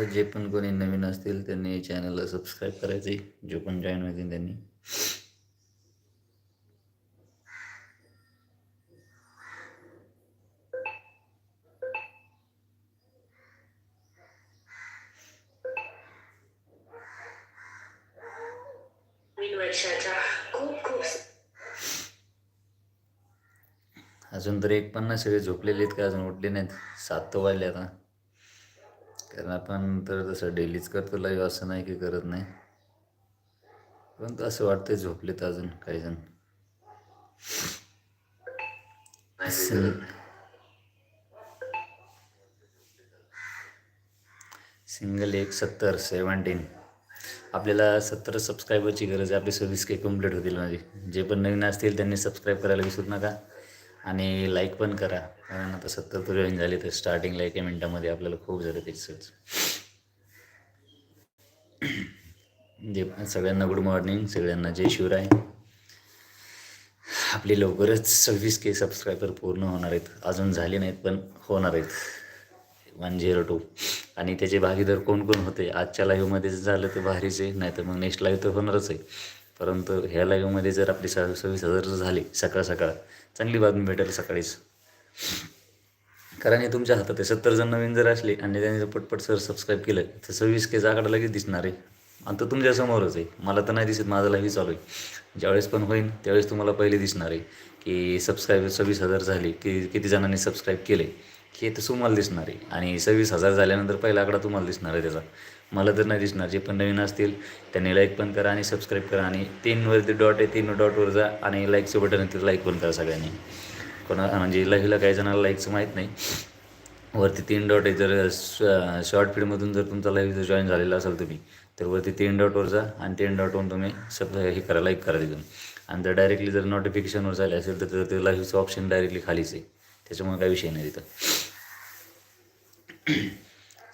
तर जे पण कोणी नवीन असतील त्यांनी चॅनलला सबस्क्राईब करायचे जो पण जॉईन होतील त्यांनी. अजून तर एक पण ना सगळे झोपलेले आहेत का? अजून उठले नाहीत. सात तर वाजले आता. कारण आपण तर तसं डेलीच करतो लाईव्ह असं नाही की करत नाही. परंतु असं वाटतंय झोपलेत अजून काही जण सिंगल एक सत्तर सेवन्टीन. आपल्याला सत्तर सबस्क्रायबरची गरज आहे आपली सव्वीस के कंप्लीट होतील माझी. जे पण नवीन असतील त्यांनी सबस्क्राईब करायला विसरू नका. आणि लाईक पण करा. कारण आता सत्तर तर जॉईन झाले तर स्टार्टिंगला एका मिनटामध्ये आपल्याला खूप झालं त्याचंच जे सगळ्यांना गुड मॉर्निंग सगळ्यांना जय शिवराय. आपली लवकरच सव्वीस के सबस्क्रायबर पूर्ण होणार आहेत. अजून झाले नाहीत पण होणार आहेत. वन झिरो टू आणि त्याचे भागीदार कोण कोण होते? आजच्या लाईव्हमध्ये जर झालं तर भारीच आहे नाही तर मग नेक्स्ट लाईव्ह तर होणारच आहे. परंतु ह्या लाईव्हमध्ये जर आपली स सव्वीस हजार जर झाली सकाळ सकाळ चांगली बातमी भेटेल सकाळीच. कारण हे तुमच्या हातात आहे. सत्तर जण नवीन जर असले आणि त्यांनी जर पटपट सर सबस्क्राईब केलं तर सव्वीस के आकडा लगेच दिसणार आहे. आणि तो तुमच्यासमोरच आहे. मला तर नाही दिसत माझा लाईव्ह चालू आहे. ज्यावेळेस पण होईल त्यावेळेस तुम्हाला पहिले दिसणार आहे की सबस्क्राईब सव्वीस हजार झाले की किती जणांनी सबस्क्राईब केले हे तर तुम्हाला दिसणार आहे. आणि सव्वीस हजार झाल्यानंतर पहिला आकडा तुम्हाला दिसणार आहे त्याचा. मला तर नाही दिसणार. जे पण नवीन असतील त्यांनी लाईक पण करा आणि सबस्क्राईब करा. आणि तीनवरती डॉट आहे तीन डॉटवर जा आणि लाईकचं बटन आहे तिथं लाईक पण करा सगळ्यांनी. कोणा म्हणजे लाईव्हला काही जणांना लाईकचं माहीत नाही. वरती तीन डॉट आहे जर शॉर्ट फीडमधून जर तुमचा लाईव्ह जर जॉईन झालेला असेल तुम्ही तर वरती तीन डॉटवर जा आणि तीन डॉटवरून तुम्ही सब हे करा लाईक करा तिथून. आणि जर डायरेक्टली जर नोटिफिकेशनवर झाले असेल तर ते लाईव्हचं ऑप्शन डायरेक्टली खालीच आहे. त्याच्यामुळे काही विषय नाही तिथं.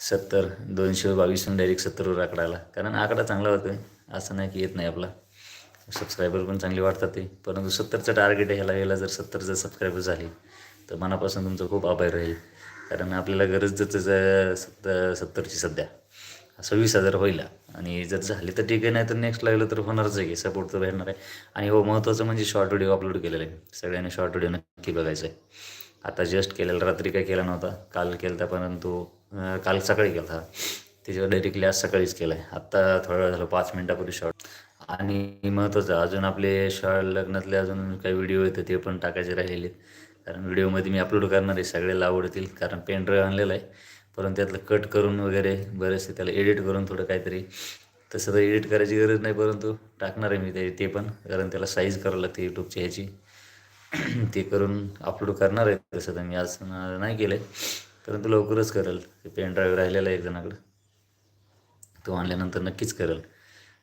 सत्तर दोनशे बावीसहून डायरेक्ट सत्तरवर आकडा आला. कारण आकडा चांगला होतो आहे असं नाही की येत नाही आपला. सबस्क्रायबर पण चांगले वाढतात ते. परंतु सत्तरचं टार्गेट ह्याला याला जर सत्तर जर सबस्क्रायबर झाले तर मनापासून तुमचं खूप आभार राहील. कारण आपल्याला गरज जर सत्त सत्तरची सध्या. सव्वीस हजार होईल. आणि जर झाले तर ठीक आहे नाही तर नेक्स्ट लागलं तर होणारच आहे की सपोर्ट तर भेटणार आहे. आणि हो महत्त्वाचं म्हणजे शॉर्ट व्हिडिओ अपलोड केलेला आहे. सगळ्यांनी शॉर्ट व्हिडिओ नक्की बघायचं आहे आता जस्ट केलेला रात्री काय केला नव्हता. काल केला होता परंतु काल सकाळी केला होता त्याच्यावर डायरेक्टली आज सकाळीच केला आहे आत्ता थोडा वेळ झालं पाच मिनटापूर्वी शॉर्ट आणि महत्त्वाचं अजून आपले शाळा लग्नातले अजून काही व्हिडिओ आहेत ते पण टाकायचे राहिलेले कारण व्हिडिओमध्ये मी अपलोड करणार आहे सगळ्याला आवडतील कारण पेन ड्राईव्ह आणलेला आहे. परंतु त्यातलं कट करून वगैरे बरेचसे त्याला एडिट करून थोडं काहीतरी तसं तर एडिट करायची गरज नाही परंतु टाकणार आहे मी ते ते पण. कारण त्याला साईज करावं लागते यूट्यूबच्या ह्याची. ते करून अपलोड करणार आहे तसं तर मी आज नाही केलं आहे परंतु लवकरच करेल ते पेन ड्राईव्ह राहिलेला आहे एक जणाकडं. तो आणल्यानंतर नक्कीच करेल.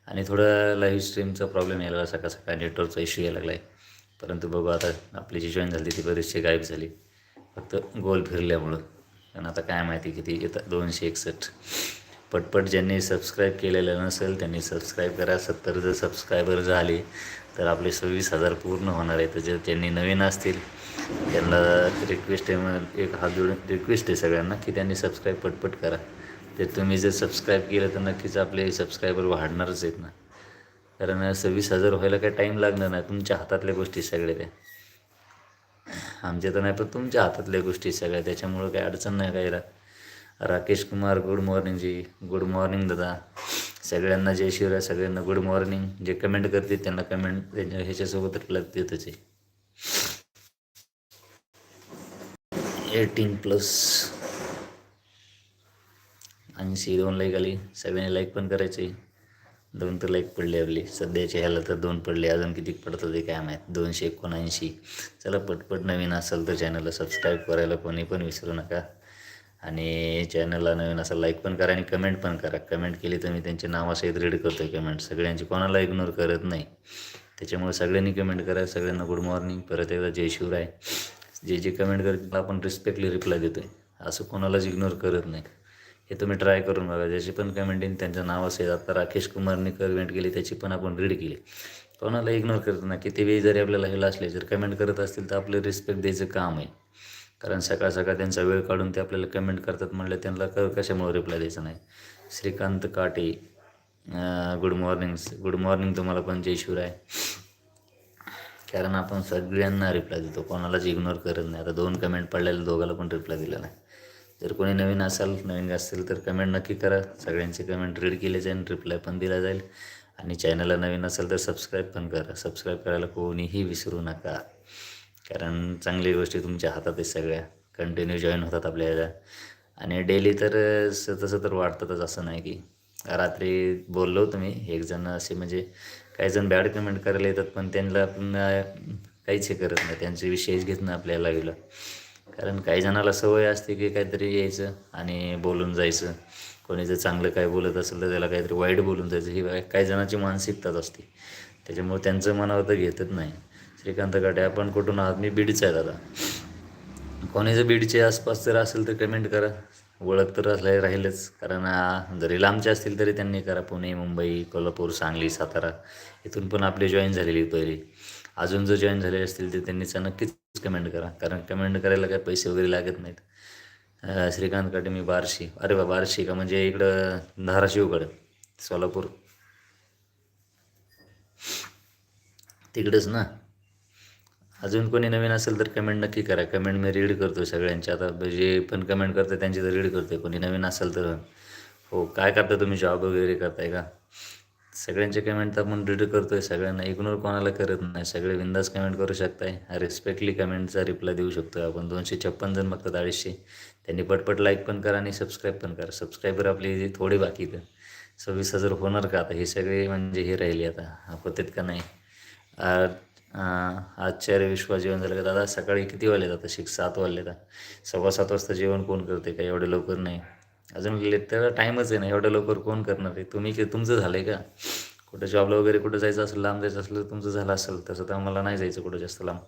आणि थोडा लाईव्ह स्ट्रीमचा प्रॉब्लेम यायला लागला. सकाळ सकाळ नेटवर्कचा इश्यू यायला लागला आहे परंतु बघू आता आपली जी जॉईन झाली ती बरीचशी गायब झाली. फक्त गोल फिरल्यामुळं. कारण आता काय माहिती किती येतात दोनशे एकसष्ट. पटपट ज्यांनी सबस्क्राईब केलेलं नसेल त्यांनी सबस्क्राईब करा. सत्तर जर सबस्क्रायबर झाले तर आपले सव्वीस हजार पूर्ण होणार आहे तर जर ज्यांनी नवीन असतील त्यांना रिक्वेस्ट आहे मग एक हात जोडून रिक्वेस्ट आहे सगळ्यांना की त्यांनी सबस्क्राईब पटपट करा. ते तुम्ही जर सबस्क्राईब केलं तर नक्कीच आपले सबस्क्रायबर वाढणारच आहेत ना. कारण सव्वीस हजार व्हायला काही टाईम लागणार नाही. तुमच्या हातातल्या गोष्टी सगळ्या त्या. आमच्या तर नाही पण तुमच्या हातातल्या गोष्टी सगळ्या. त्याच्यामुळं काही अडचण नाही काय रा Rakesh Kumar good morning ji. Good morning दादा. सगळ्यांना जय शिवराय सगळ्यांना गुड मॉर्निंग जे कमेंट करते त्यांना कमेंट त्यांच्या ह्याच्यासोबत रिप्लाय देतच आहे. Eighteen plus. ऐंशी दोन लाईक आली. सगळ्यांनी लाईक पण करायचे. दोन तर लाईक पडले आपली. सध्याच्या ह्याला तर दोन पडले. अजून किती पडतं ते काय माहीत? दोनशे एकोणऐंशी. चला पटपट नवीन असेल तर चॅनलला सबस्क्राईब करायला कोणी पण विसरू नका. आणि चॅनलला नवीन असा लाईक पण करा आणि कमेंट पण करा. कमेंट केली तर मी त्यांचे नावासहित रीड करतो आहे कमेंट सगळ्यांची कोणाला इग्नोर करत नाही. त्याच्यामुळे सगळ्यांनी कमेंट करा. सगळ्यांना गुड मॉर्निंग परत एकदा जय शिवराय. जे जे कमेंट करतील त्याला आपण रिस्पेक्टली रिप्लाय देतो आहे असं कोणालाच इग्नोर करत नाही. हे तुम्ही ट्राय करून बघा. ज्याची पण कमेंट येईल त्यांचं नाव असेल आता राकेश कुमारने कमेंट केली त्याची पण आपण रीड केली. कोणाला इग्नोर करत नाही. किती वेळी जरी आपल्याला हेला असले जर कमेंट करत असतील तर आपलं रिस्पेक्ट द्यायचं काम आहे. कारण सकाळ सकाळ त्यांचा वेळ काढून ते आपल्याला कमेंट करतात म्हणलं त्यांना क कशामुळे रिप्लाय द्यायचं नाही? श्रीकांत काटे गुड मॉर्निंग गुड मॉर्निंग तुम्हाला पण जय शिवराय. कारण आपण सगळ्यांना रिप्लाय देतो. कोणालाच इग्नोर करत नाही. आता दोन कमेंट पडलेले दोघाला पण रिप्लाय दिला नाही. जर कोणी नवीन असाल नवीन असेल तर कमेंट नक्की करा. सगळ्यांचे कमेंट रीड केले जाईल रिप्लाय पण दिला जाईल. आणि चॅनलला नवीन असेल तर सबस्क्राईब पण करा. सबस्क्राईब करायला कोणीही विसरू नका. कारण चांगली गोष्टी तुमच्या हातात आहे सगळ्या. कंटिन्यू जॉईन होतात आपल्या ह्याला आणि डेली तर स- तसं तर वाटतातच असं नाही की. रात्री बोललो तुम्ही एकजण एक जण असे म्हणजे काही जण बॅड कमेंट करायला येतात पण त्यांना आपण काहीच हे करत नाही. त्यांचे विषयच घेत नाही आपल्या लाईव्हला कारण काही जणाला सवय असते की काहीतरी यायचं आणि बोलून जायचं. कोणी जर चांगलं काय बोलत असेल तर त्याला काहीतरी वाईट बोलून जायचं. ही काही जणांची मानसिकताच असते. त्याच्यामुळे त्यांचं मनावर तर घेतच नाही. श्रीकांत काटे आपण कुठून आहात? मी बीडचा आहे दादा. कोणी जर बीडचे आसपास जर असेल तर कमेंट करा. ओळख तर असल्या राहीलच. कारण जरी लांबचे असतील तरी त्यांनी करा. पुणे मुंबई कोल्हापूर सांगली सातारा. इथून पण आपले जॉईन झालेली पहिली. अजून जर जॉईन झाले असतील तर त्यांनी नक्कीच कमेंट करा. कारण कमेंट करायला काय पैसे वगैरे लागत नाहीत. श्रीकांत काटे मी बारशी. अरे बा बारशी का? म्हणजे इकडं धाराशिवकडं सोलापूर. तिकडंच ना? अजून कोणी नवीन असेल तर कमेंट नक्की करा. कमेंट मी रीड करतो सगळ्यांचे. आता जे पण कमेंट करते त्यांची तर रीड करते कोणी नवीन असेल तर. हो काय करता तुम्ही? जॉब वगैरे करताय का? सगळ्यांचे कमेंट तर आपण रीड करतोय सगळ्यांना इग्नोर कोणाला करत नाही सगळे विंदास कमेंट करू शकताय. रिस्पेक्टली कमेंटचा रिप्लाय देऊ शकतो आपण. दोनशे छप्पन जण बघतात अडीचशे. त्यांनी पटपट लाईक पण करा आणि सबस्क्राईब पण करा. सबस्क्रायबर आपली थोडी बाकी तर सव्वीस हजार होणार का आता? हे सगळे म्हणजे हे राहिले आता. होतेत का नाही? आ- आ- विश्वास जेवण झालं का? दादा सकाळी किती वाजले आता? शिक सात वाजले आता. सव्वा सात वाजता जेवण कोण करते का एवढं लवकर नाही. अजून लेट त्याला टाईमच आहे ना एवढं लवकर कोण करणार आहे? तुम्ही की तुमचं झालं आहे का? कुठं जॉबला वगैरे कुठं जायचं असेल लांब जायचं असलं तर तुमचं झालं असेल तसं तर मला नाही जायचं कुठं जास्त लांब.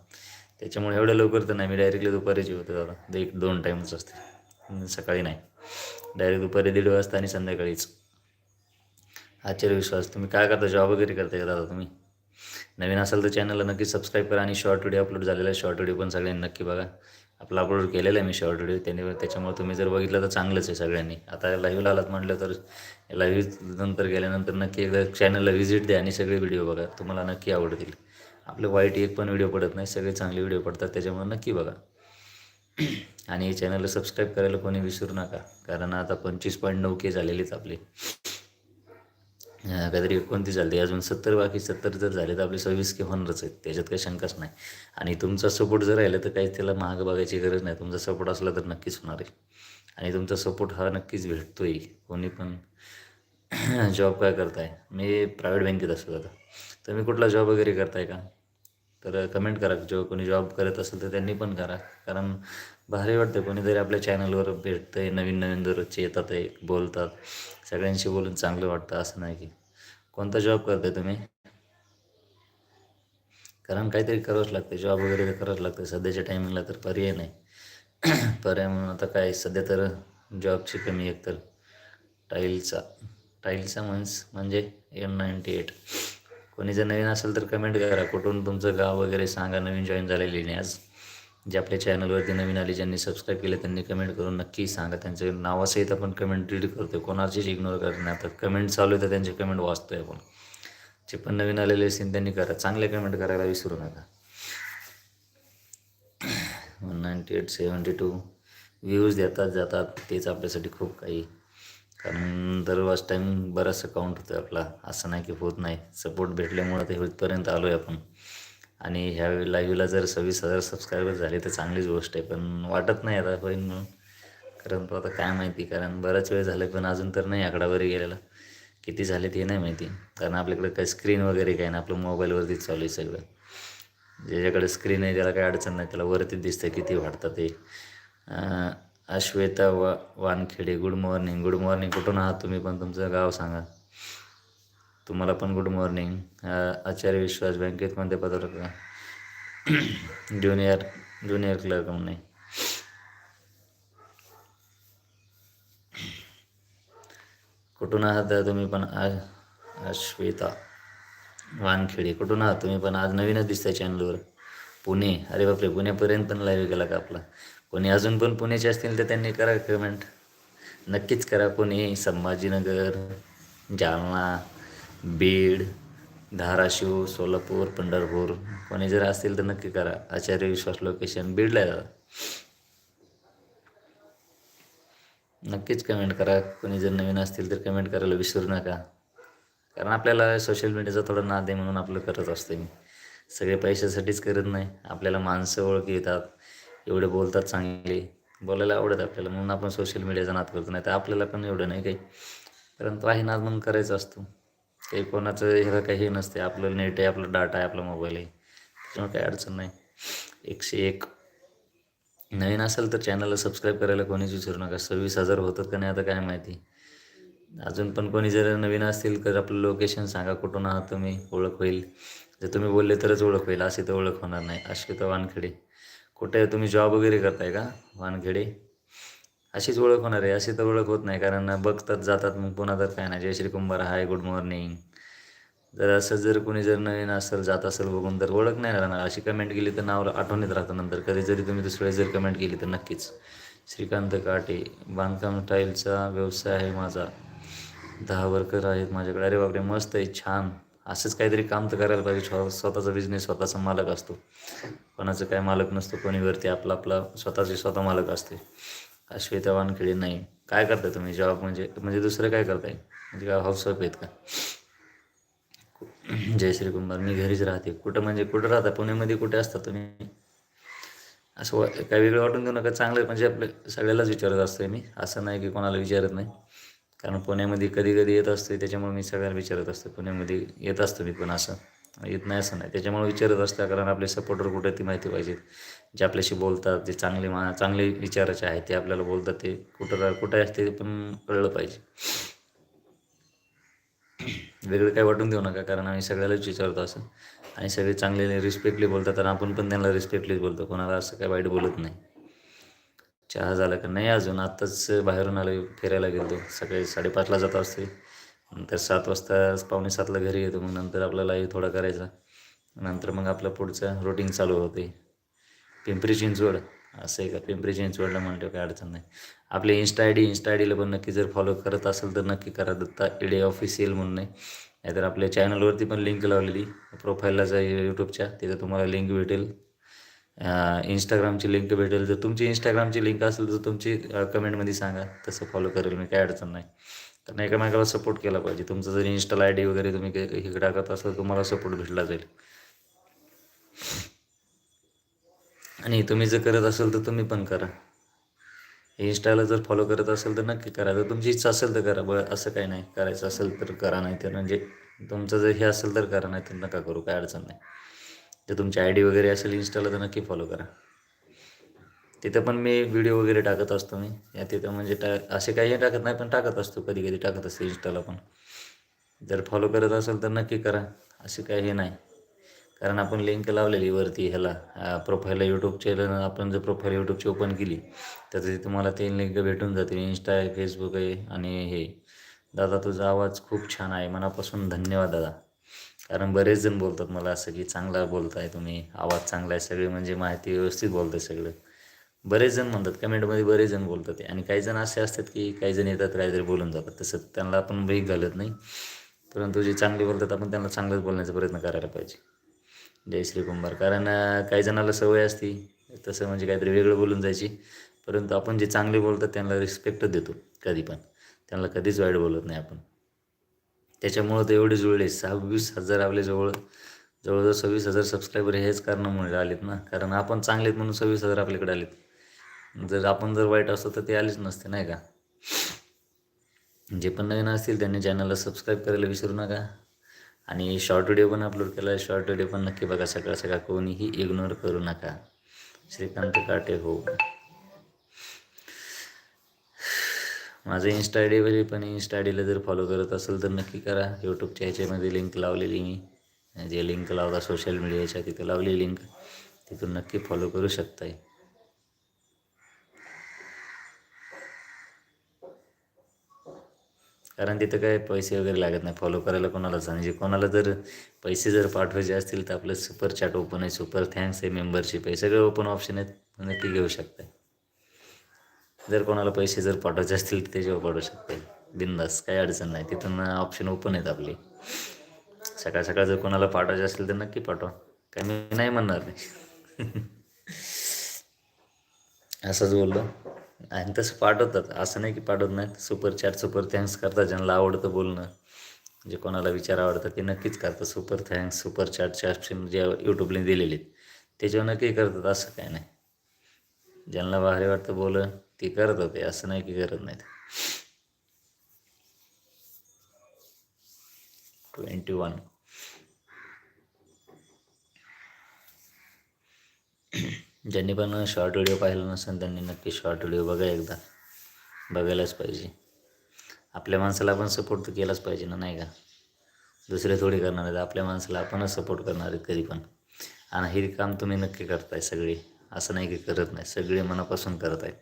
त्याच्यामुळे एवढं लवकर तर नाही मी डायरेक्टली दुपारी जेवतो दादा. एक दोन टाईमच असते. सकाळी नाही. डायरेक्ट दुपारी दीड वाजता आणि संध्याकाळीच. आश्चर्य विश्वास तुम्ही काय करता? जॉब वगैरे करताय का दादा तुम्ही? नवीन असाल तर चॅनलला नक्की सबस्क्राईब करा आणि शॉर्ट व्हिडिओ अपलोड झालेला आहे. शॉर्ट व्हिडिओ पण सगळ्यांनी नक्की बघा. आपला अपलोड केलेला आहे मी शॉर्ट व्हिडिओ त्याने त्याच्यामुळे तुम्ही जर बघितलं तर चांगलंच आहे सगळ्यांनी. आता लाईव्हला आलात म्हटलं तर लाईव्ह नंतर गेल्यानंतर नक्की एकदा चॅनलला व्हिजिट द्या आणि सगळे व्हिडिओ बघा. तुम्हाला नक्की आवडतील. आपले वाईट एक पण व्हिडिओ पडत नाही. सगळे चांगले व्हिडिओ पडतात. त्याच्यामुळे नक्की बघा. आणि चॅनलला सबस्क्राईब करायला कोणी विसरू नका. कारण आता पंचवीस पॉईंट नऊ के झालेलीच आपली. काहीतरी एकोणतीस झाले अजून सत्तर बाकी सत्तर जर झाले तर आपले सव्वीस के होणारच आहेत. त्याच्यात काही शंकाच नाही. आणि तुमचा सपोर्ट जर राहिला तर काही त्याला महाग बघायची गरज नाही. तुमचा सपोर्ट असला तर नक्कीच होणार आहे. आणि तुमचा सपोर्ट हा नक्कीच भेटतोय. कोणी पण जॉब काय करताय? मी प्रायव्हेट बँकेत असतो आता तुम्ही कुठला जॉब वगैरे करताय का? तर कमेंट करा. जो कोणी जॉब करत असेल तर त्यांनी पण करा. कारण भारी वाटतं कोणीतरी आपल्या चॅनलवर भेटतं आहे नवीन नवीन दररोजचे येतात आहे बोलतात. सगळ्यांशी बोलून चांगलं वाटतं असं नाही की. कोणता जॉब करताय तुम्ही? कारण काहीतरी करावंच लागतं जॉब वगैरे तर करावंच लागतं सध्याच्या टायमिंगला तर पर्याय नाही. पर्याय म्हणून आता काय? सध्या तर जॉबची कमी एक तर टाईलचा टाईलचा मन्स म्हणजे एम नाईन्टी एट कोणी जर नवीन असेल तर कमेंट करा. कुठून तुमचं गाव वगैरे सांगा. नवीन जॉईन झालेली नाही आज. जे आपल्या चॅनलवरती नवीन आले ज्यांनी सबस्क्राईब केले त्यांनी कमेंट करून नक्की सांगा. त्यांचं नावासहित आपण कमेंट रीड करतो कोणाचीच इग्नोर करत नाही. आता कमेंट चालू आहे तर त्यांचे कमेंट वाचतोय आपण. जे पण नवीन आलेले असतील त्यांनी करा. चांगले कमेंट करायला विसरू नका. One ninety eight seventy two views देतात जातात. तेच आपल्यासाठी खूप काही कारण दरवाज टाईम बराचसा काउंट होतो आपला. असं नाही की होत नाही. सपोर्ट भेटल्यामुळं ते इथपर्यंत आलो आहे आपण. आणि ह्या लाईव्हला जर सव्वीस हजार सबस्क्रायबर झाले तर चांगलीच गोष्ट आहे. पण वाटत नाही आता पण म्हणून. कारण तो आता काय माहिती? कारण बराच वेळ झाला पण अजून तर नाही आकडावरी गेलेला. किती झाले ते नाही माहिती. कारण आपल्याकडे काही स्क्रीन वगैरे काय ना आपलं मोबाईलवरतीच चालू आहे सगळं. ज्याच्याकडे स्क्रीन आहे त्याला काही अडचण नाही. त्याला वरती दिसतं किती वाढतं ते. अश्वेता वा Wankhede good morning good morning कुठून आहात तुम्ही पण? तुमचं गाव सांगा. तुम्हाला पण गुड मॉर्निंग आचार्य विश्वास बँकेत मध्ये पदावर ज्युनियर ज्युनियर क्लर्क म्हणून कुठून आहात तुम्ही पण? आज अश्वेता वानखेडे. कुठून आहात तुम्ही पण? आज नवीनच दिसतंय चॅनलवर पुणे. अरे बापरे पुण्यापर्यंत पण लाईव्ह गेला का आपला? कोणी अजून पण पुण्याचे असतील तर त्यांनी करा कमेंट नक्कीच करा कोणी संभाजीनगर जालना बीड धाराशिव सोलापूर पंढरपूर. कोणी जर असतील तर नक्की करा. आचार्य विश्वास लोकेशन बीडला आहे नक्कीच कमेंट करा. कोणी जर नवीन असतील तर कमेंट करायला विसरू नका. कारण आपल्याला सोशल मीडियाचा थोडा नाद आहे म्हणून आपलं करत असतं मी. सगळे पैशासाठीच करत नाही. आपल्याला माणसं ओळख येतात. एवढे बोलतात चांगले. बोलायला आवडत आपल्याला. म्हणून आपण सोशल मीडियाचा नाद करतो. नाही तर आपल्याला पण एवढं नाही काही. परंतु आहे नाद म्हणून करायचा असतो. काही कोणाचं ह्याला काही हे नसते आपलं नेट आहे आपलं डाटा आहे आपला मोबाईल आहे. त्याच्यामुळे काही अडचण नाही. एकशे एक. नवीन असेल तर चॅनलला सबस्क्राईब करायला कोणीच विचारू नका. सव्वीस हजार होतात का नाही आता काय माहिती. अजून पण कोणी जर नवीन असतील तर आपलं लोकेशन सांगा. कुठून आहात तुम्ही? ओळख होईल. जर तुम्ही बोलले तरच ओळख होईल. अशी तर ओळख होणार नाही. अश्विता तर वानखेडे. कुठे तुम्ही जॉब वगैरे करताय का? वानखेडे? अशीच ओळख होणार आहे अशी तर ओळख होत नाही कारण बघतात जातात मग पुन्हा तर काय नाही. Jayashree Kumbhar hi good morning जर असं जर कोणी जर नवीन असेल जात असेल बघून तर ओळख नाही राहणार. अशी कमेंट केली तर नाव आठवणीत राहतं नंतर. कधी जरी तुम्ही दुसऱ्या जर कमेंट केली तर नक्कीच. श्रीकांत काटे बांधकाम टाईलचा व्यवसाय आहे माझा. दहा वर्कर आहेत माझ्याकडे. अरे बापरे मस्त आहे छान. असंच काहीतरी काम तर करायला पाहिजे. स्व स्वतःचा बिझनेस स्वतःचा मालक असतो. कोणाचं काय मालक नसतो कोणीवरती आपला आपला स्वतःचे स्वतः मालक असते. अश्वेता वानखेडे नाही. काय करताय तुम्ही? जॉब म्हणजे म्हणजे दुसरं काय करताय? म्हणजे काय हाऊसवाईफ आहेत का? जय श्री मी घरीच राहते. कुठं म्हणजे कुठं राहता? पुण्यामध्ये कुठे असता तुम्ही? असं काय वेगळं वाटून देऊ नका. चांगलं म्हणजे आपलं सगळ्यालाच विचारत असतोय मी. असं नाही की कोणाला विचारत नाही. कारण पुण्यामध्ये कधी कधी येत असतो त्याच्यामुळे मी सगळ्यांना विचारत असतो पुण्यामध्ये येत असतो मी पण असं. येत नाही असं नाही. त्याच्यामुळे विचारत असतं कारण आपले सपोर्टर कुठे ती माहिती पाहिजेत. जे आपल्याशी बोलतात जे चांगले मा चांगले विचाराचे आहेत ते आपल्याला बोलतात ते कुठं कुठे असते ते पण कळलं पाहिजे. वेगळं काय वाटून देऊ नका कारण आम्ही सगळ्यालाच विचारतो असं. आणि सगळे चांगले रिस्पेक्टली बोलतात आणि आपण पण त्यांना रिस्पेक्टलीच बोलतो. कोणाला असं काय वाईट बोलत नाही. चहा झाला का नाही अजून आत्ताच बाहेरून आलो फिरायला गेलो सकाळी साडेपाचला जात असते. नंतर सात वाजता पावणे सातला घरी येतो. मग नंतर आपल्याला थोडा करायचा. नंतर मग आपलं पुढचं रुटीन चालू होते. पिंपरी चिंचवड असं आहे का? पिंपरी चिंचवडला म्हणतो काय अडचण नाही. आपले insta I D insta I डीला पण नक्की जर फॉलो करत असेल तर नक्की करा. दत्ता इडे ऑफिशियल म्हणून नाही. नाहीतर आपल्या चॅनलवरती पण लिंक लावलेली. प्रोफाईलला जा यूट्यूबच्या तिथं तुम्हाला लिंक भेटेल. इंस्टाग्रामची लिंक भेटेल. जर तुमची इंस्टाग्रामची लिंक असेल तर तुमची कमेंटमध्ये सांगा. तसं फॉलो करेल मी काय अडचण नाही. कारण एकामेकाला सपोर्ट केला पाहिजे. तुमचं जर इन्स्टाला आय डी वगैरे तुम्ही हे टाकत असाल तर तुम्हाला सपोर्ट भेटला जाईल. आणि तुम्ही जर करत असाल तर तुम्ही पण करा. इन्स्टाला जर फॉलो करत असेल तर नक्की करा. जर तुमची इच्छा असेल तर करा. बरं असं काही नाही. करायचं असेल तर करा. नाही तर म्हणजे तुमचं जर हे असेल तर करा. नाही तर नका करू. काय अडचण नाही. जर तुमची आय डी वगैरे असेल इन्स्टाला तर नक्की फॉलो करा. तिथं पण मी व्हिडिओ वगैरे टाकत असतो मी. या तिथं म्हणजे टा असे काही टाकत नाही पण टाकत असतो कधी कधी टाकत असतो इन्स्टाला पण. जर फॉलो करत असेल तर नक्की करा. असे काही हे नाही. कारण आपण लिंक लावलेली वरती ह्याला प्रोफाईलला यूट्यूब चॅनल आपण जर प्रोफाईल यूट्यूबची ओपन केली तर तिथे तुम्हाला तीन लिंक भेटून जातील. इन्स्टा आहे फेसबुक आहे आणि हे. दादा तुझा आवाज खूप छान आहे. मनापासून धन्यवाद दादा. कारण बरेच जण बोलतात मला असं की चांगला बोलताय तुम्ही आवाज चांगला आहे सगळे म्हणजे माहिती व्यवस्थित बोलताय सगळं. बरेच जण म्हणतात कमेंटमध्ये बरेच जण बोलतात. ते आणि काही जण असे असतात की काही जण येतात काहीतरी बोलून जातात. तसं त्यांना आपण ब्रेक घालत नाही. परंतु जे चांगले बोलतात आपण त्यांना चांगलंच बोलण्याचा प्रयत्न करायला पाहिजे. जय श्री कुंभार. कारण काही जणाला सवय असती तसं म्हणजे काहीतरी वेगळं बोलून जायची. परंतु आपण जे चांगले बोलतात त्यांना रिस्पेक्ट देतो कधी पण. त्यांना कधीच वाईट बोलत नाही आपण. त्याच्यामुळं तर एवढे जुळले. सव्वीस हजार आपले जवळ जवळजवळ सव्वीस हजार सबस्क्रायबर हेच कारणामुळे आलेत ना. कारण आपण चांगलेत म्हणून सव्वीस हजार आपल्याकडे आलेत. जर आपण जर वाईट असतो तर ते आलेच नसते नाही का? जे पण नवीन असतील त्यांनी चॅनलला सबस्क्राईब करायला विसरू नका. आणि शॉर्ट व्हिडिओ पण अपलोड केला आहे. शॉर्ट व्हिडिओ पण नक्की बघा. सकाळ सकाळ कोणीही इग्नोर करू नका. श्रीकांत काटे हो. माझं इन्स्टा आय पण इन्स्टा आय डीला जर फॉलो करत असेल तर नक्की करा. यूट्यूबच्या ह्याच्यामध्ये लिंक लावलेली मी. जे लिंक लावता सोशल मीडियाच्या तिथं लावली लिंक तिथून नक्की फॉलो करू शकताय. कारण तिथं काय पैसे वगैरे लागत नाही. फॉलो करायला कोणालाच आणि जे कोणाला जर पैसे जर पाठवायचे असतील तर आपलं सुपर चॅट ओपन आहे. सुपर थँक्स आहे मेंबरशिप आहे. सगळे ओपन ऑप्शन आहेत. नक्की घेऊ शकताय. जर कोणाला पैसे जर पाठवायचे असतील तर त्याच्यावर पाठवू शकते. बिंदास काही अडचण नाही. तिथून ऑप्शन ओपन आहेत आपले. सकाळ सकाळ जर कोणाला पाठवायचे असेल तर नक्की पाठवा. काय मी नाही म्हणणार नाही. असंच बोललो. आणि तसं पाठवतात. असं नाही की पाठवत नाहीत. सुपर चॅट सुपर थँक्स करतात. ज्यांना आवडतं बोलणं. जे कोणाला विचार आवडतात ते नक्कीच करतात. सुपर थँक्स सुपर चॅटचे ऑप्शन जे यूट्यूबने दिलेले आहेत त्याच्यावर नक्की करतात असं काय नाही. ज्यांना भारी वाटतं बोलणं ती करत होते असं नाही की करत नाहीत. Twenty one. ज्यांनी पण शॉर्ट व्हिडिओ पाहिला नसेल त्यांनी नक्की शॉर्ट व्हिडिओ बघा एकदा. बघायलाच पाहिजे. आपल्या माणसाला आपण सपोर्ट तर केलाच पाहिजे ना नाही का? दुसरे थोडी करणार आहेत. आपल्या माणसाला आपणच सपोर्ट करणार आहेत कधी पण. आणि हे काम तुम्ही नक्की करताय सगळे. असं नाही की करत नाही. सगळे मनापासून करत आहेत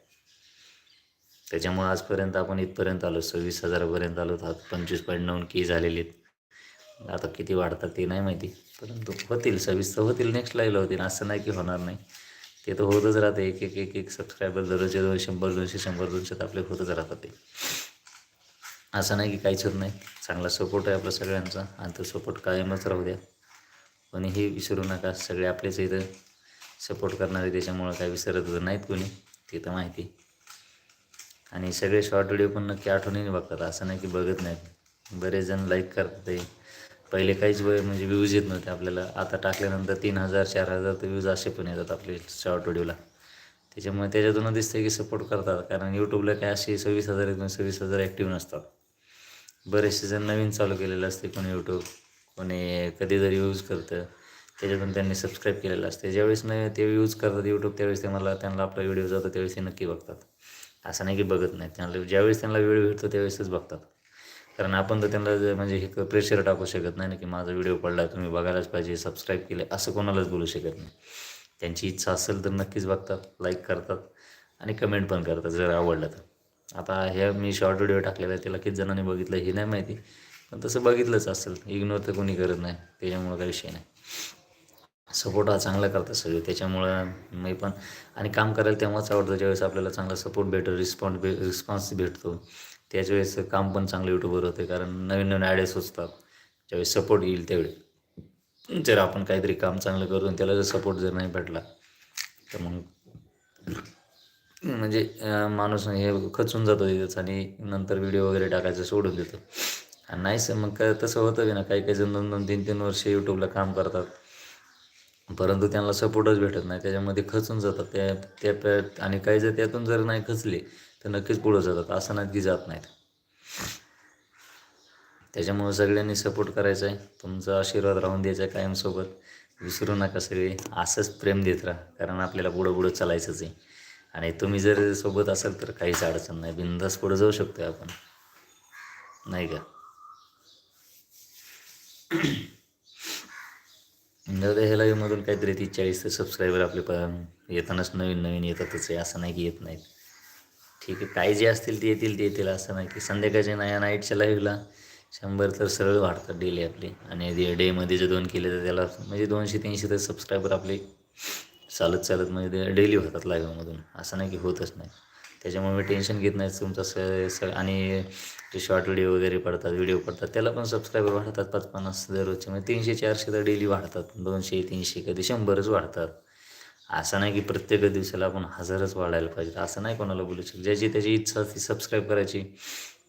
त्याच्यामुळे आजपर्यंत आपण इथपर्यंत आलो. सव्वीस हजारापर्यंत आलो. आता पंचवीस पॉईंट नऊ की झालेली आहेत. आता किती वाढतात ते नाही माहिती. परंतु होतील. सव्वीस तर होतील. नेक्स्ट लाईव्हला होतील. असं नाही की होणार नाही. ते तर होतच राहते. एक एक एक एक सबस्क्रायबर दररोजचे दोन शंभर दोनशे शंभर दोनशे तर आपले होतच राहतात ते. असं नाही की काहीच होत नाही. चांगला सपोर्ट आहे आपला सगळ्यांचा. आणि तो सपोर्ट कायमच राहू द्या. कोणीही विसरू नका. सगळे आपलेच इथं सपोर्ट करणारे. त्याच्यामुळं काय विसरत नाहीत कोणी. ते तर माहिती. आणि सगळे शॉर्ट व्हिडिओ पण नक्की आठवणीने बघतात. असं नाही की बघत नाहीत. बरेच जण लाईक करतात ते. पहिले काहीच वय म्हणजे व्ह्यूज येत नव्हते आपल्याला. आता टाकल्यानंतर तीन हजार चार हजार तर व्ह्यूज असे पण येतात आपले शॉर्ट व्हिडिओला त्याच्यामुळे त्याच्यातून दिसतं की सपोर्ट करतात. कारण यूट्यूबला काय असे सव्वीस हजार येत सव्वीस हजार ॲक्टिव्ह नसतात. बरेचसे जण नवीन चालू केलेलं असते कोणी यूट्यूब कोणी कधीतरी यूज करतं. त्याच्यातून त्यांनी सबस्क्राईब केलेलं असते. ज्यावेळेस नाही ते यूज करतात यूट्यूब त्यावेळेस ते मला त्यांना आपला व्हिडिओ जातो त्यावेळेस ते नक्की बघतात. असं नाही की बघत नाहीत. त्यांना ज्यावेळेस त्यांना वेळ भेटतो त्यावेळेसच बघतात. कारण आपण तर त्यांना म्हणजे हे प्रेशर टाकू शकत नाही ना की माझा व्हिडिओ पडला तुम्ही बघायलाच पाहिजे सबस्क्राईब केले असं कोणालाच बोलू शकत नाही. त्यांची इच्छा असेल तर नक्कीच बघतात लाईक करतात आणि कमेंट पण करतात जर आवडलं तर. आता ह्या मी शॉर्ट व्हिडिओ टाकलेला आहे त्याला किती जणांनी बघितलं हे नाही माहिती. पण तसं बघितलंच असेल. इग्नोर तर कोणी करत नाही. त्याच्यामुळं काही विषय नाही. सपोर्ट हा चांगला करतात सगळे. त्याच्यामुळं मी पण आणि काम करायला तेव्हाच आवडतं ज्यावेळेस आपल्याला चांगला सपोर्ट भेटतो रिस्पॉन्स भे रिस्पॉन्स भेटतो. त्याच वेळेस काम पण चांगलं यूट्यूबवर होते कारण नवीन नवीन आयडिया सुचतात. ज्यावेळेस सपोर्ट येईल त्यावेळी जर आपण काहीतरी काम चांगलं करू आणि त्याला जर सपोर्ट जर नाही भेटला तर मग म्हणजे माणूस हे खचून जातो तिथंच आणि नंतर व्हिडिओ वगैरे टाकायचं सोडून देतो. आणि नाही सर मग काय तसं होतं की ना काही काही जण दोन दोन तीन तीन वर्ष यूट्यूबला काम करतात. परंतु त्यांना सपोर्टच भेटत नाही. त्याच्यामध्ये खचून जातात. त्या त्या आणि काही जर त्यातून जर नाही खचले तर नक्कीच पुढं जातात. असं नाही की जात नाहीत. त्याच्यामुळं सगळ्यांनी सपोर्ट करायचा आहे. तुमचा आशीर्वाद राहून द्यायचा आहे कायमसोबत. विसरू नका सगळे. असंच प्रेम देत राहा. कारण आपल्याला पुढं पुढं चालायचंच आहे. आणि तुम्ही जर सोबत असाल तर काहीच अडचण नाही. बिंदास पुढं जाऊ शकतो आपण. नाही का? जाऊ दे ह्या लाईव्हमधून काहीतरी तीस चाळीस तर सबस्क्रायबर आपले प येतानाच नवीन नवीन येतातच आहे असं नाही की येत नाहीत. ठीक आहे काही जे असतील ते येतील ते येतील असं नाही की संध्याकाळच्या नाही नाईटच्या लाईव्हला शंभर तर सरळ वाढतात डेली आपले. आणि डेमध्ये जे दोन केले तर त्याला म्हणजे दोनशे तीनशे तर सबस्क्रायबर आपले चालत चालत म्हणजे डेली होतात लाईव्हमधून असं नाही की होतच नाही. त्याच्यामुळे मी टेन्शन घेत नाही तुमचा स स आणि ते शॉर्ट व्हिडिओ वगैरे पडतात व्हिडिओ पडतात. त्याला पण सबस्क्रायबर वाढतात पाच पन्नास दररोजचे. म्हणजे तीनशे चारशे तर डेली वाढतात. दोनशे तीनशे कधी शंभरच वाढतात. असं नाही की प्रत्येक दिवसाला आपण हजारच वाढायला पाहिजे असं नाही कोणाला बोलू शकत. ज्याची त्याची इच्छा ती सबस्क्राईब करायची.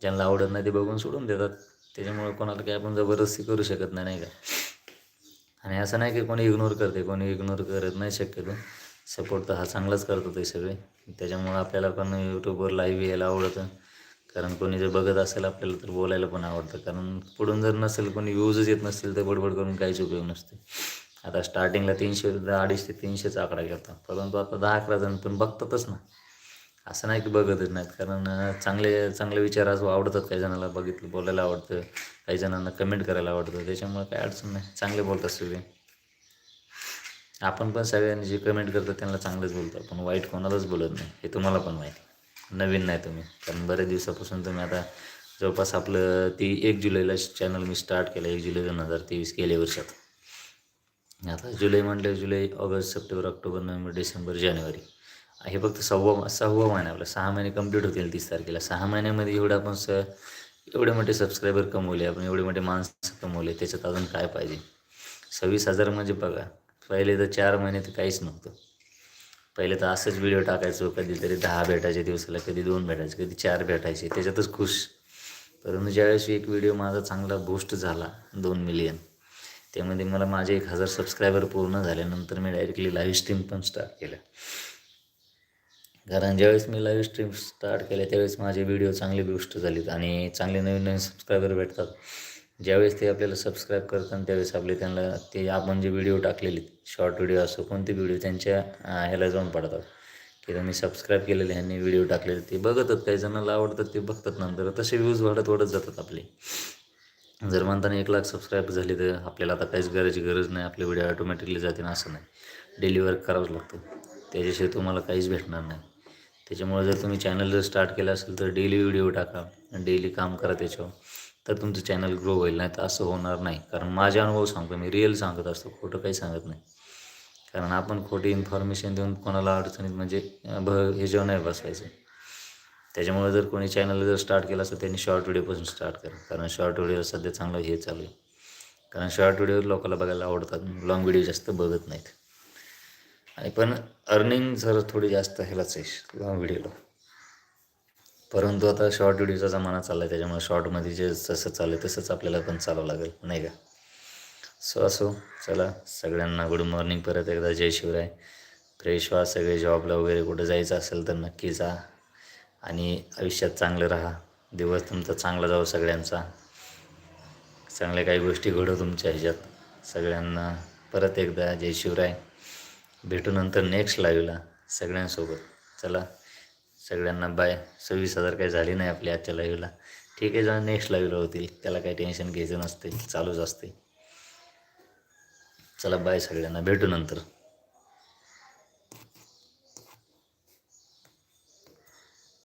ज्यांना आवडत नाही ते बघून सोडून देतात. त्याच्यामुळे कोणाला काही आपण जबरदस्ती करू शकत नाही नाही का? आणि असं नाही की कोणी इग्नोर करते. कोणी इग्नोर करत नाही शक्यतो. सपोर्ट तर हा चांगलाच करतो ते सगळे. त्याच्यामुळं आपल्याला पण यूट्यूबवर लाईव्ह यायला आवडतं. कारण कोणी जर बघत असेल आपल्याला तर बोलायला पण आवडतं. कारण पुढून जर नसेल कोणी व्ह्यूजच येत नसतील तर बडबड करून काहीच उपयोग नसते. आता स्टार्टिंगला तीनशे दहा अडीचशे तीनशेचा आकडा घेता परंतु आता दहा अकरा जण पण बघतातच ना. असं नाही की बघतच नाहीत. कारण चांगले चांगले विचार असं आवडतात काही जणाला. बघितलं बोलायला आवडतं. काही जणांना कमेंट करायला आवडतं. त्याच्यामुळे काही अडचण नाही. चांगले बोलतात सगळे. आपण पण सगळ्यांनी जे कमेंट करतो त्यांना चांगलंच बोलतो. आपण वाईट कोणालाच बोलत नाही हे तुम्हाला पण माहिती नवीन नाही तुम्ही. कारण बऱ्याच दिवसापासून तुम्ही आता जवळपास आपलं ती एक जुलैला चॅनल मी स्टार्ट केलं एक जुलै दोन हजार तेवीस गेल्या वर्षात. आता जुलै म्हटलं जुलै August September October November December जानेवारी. हे फक्त सव्वा सहावा महिना आपला. सहा महिने कंप्लीट होतील तीस तारखेला. सहा महिन्यामध्ये एवढं आपण स एवढे मोठे सबस्क्रायबर कमवले आपण एवढे मोठे माणसं कमवले त्याच्यात अजून काय पाहिजे? सव्वीस हजार म्हणजे बघा पहिले तर चार महिने तर काहीच नव्हतं. पहिले तर असंच व्हिडिओ टाकायचो कधीतरी दहा भेटायचे दिवसाला कधी दोन भेटायचे कधी चार भेटायचे त्याच्यातच खुश. परंतु ज्यावेळेस एक व्हिडिओ माझा चांगला बूस्ट झाला दोन मिलियन त्यामध्ये मला माझे एक हजार सबस्क्रायबर पूर्ण झाल्यानंतर मी डायरेक्टली लाईव्ह स्ट्रीम पण स्टार्ट केलं. कारण ज्यावेळेस मी लाईव्ह स्ट्रीम स्टार्ट केल्या त्यावेळेस माझे व्हिडिओ चांगले बूस्ट झालेत आणि चांगले नवीन नवीन सबस्क्रायबर भेटतात. ज्यावेळेस ते आपल्याला सबस्क्राईब करतात त्यावेळेस आपले त्यांना ते आपण जे व्हिडिओ टाकलेले शॉर्ट व्हिडिओ असो कोणते व्हिडिओ त्यांच्या ह्याला जाऊन पडतात. की त्यांनी सबस्क्राईब केलेले ह्यांनी व्हिडिओ टाकलेले ते बघतात काही जणांना आवडतात ते बघतात नंतर. तसे व्ह्यूज वाढत वाढत जातात आपले. जर म्हणताना एक लाख सबस्क्राईब झाले तर आपल्याला आता काहीच करायची गरज नाही आपले व्हिडिओ ऑटोमॅटिकली जातील असं नाही. डेली वर्क करावंच लागतं. त्याच्याशिवाय तुम्हाला काहीच भेटणार नाही. त्याच्यामुळे जर तुम्ही चॅनल जर स्टार्ट केलं असेल तर डेली व्हिडिओ टाका. डेली काम करा त्याच्यावर. तर तुमचं चॅनल ग्रो होईल नाही तर असं होणार नाही. कारण माझे अनुभव सांगतो मी रिअल सांगत असतो खोटं काही सांगत नाही. कारण आपण खोटी इन्फॉर्मेशन देऊन कोणाला अडचणीत म्हणजे भ ह्याच्यावर नाही बसवायचं. त्याच्यामुळे जर कोणी चॅनल जर स्टार्ट केलं असतं त्यांनी शॉर्ट व्हिडिओपासून स्टार्ट करा. कारण शॉर्ट व्हिडिओ सध्या चांगलं हे चालू आहे. कारण शॉर्ट व्हिडिओ लोकांना बघायला आवडतात लॉंग व्हिडिओ जास्त बघत नाहीत. आणि पण अर्निंग जर थोडी जास्त ह्यालाच आहे लॉंग व्हिडिओला परंतु आता शॉर्ट व्हिडिओचा जमाना चालला आहे त्याच्यामुळे शॉर्टमध्ये जे जसं चाललं आहे तसंच आपल्याला पण चालावं लागेल नाही का? सो असो चला सगळ्यांना गुड मॉर्निंग परत एकदा जय शिवराय. फ्रेश व्हा सगळे जॉबला वगैरे कुठं जायचं असेल तर नक्की जा. आणि आयुष्यात चांगलं राहा. दिवस तुमचा चांगला जाऊ सगळ्यांचा. चांगल्या काही गोष्टी घडो तुमच्या ह्याच्यात. सगळ्यांना परत एकदा जय शिवराय. भेटू नंतर नेक्स्ट लाईव्हला सगळ्यांसोबत. चला. सगळ्यांना बाय. सव्वीस हजार काही झाले नाही आपल्या आजच्या लाईव्हला ठीक आहे जा नेक्स्ट लाईव्हला होतील. त्याला काही टेन्शन घ्यायचं नसते चालूच असते चला बाय सगळ्यांना. भेटू नंतर.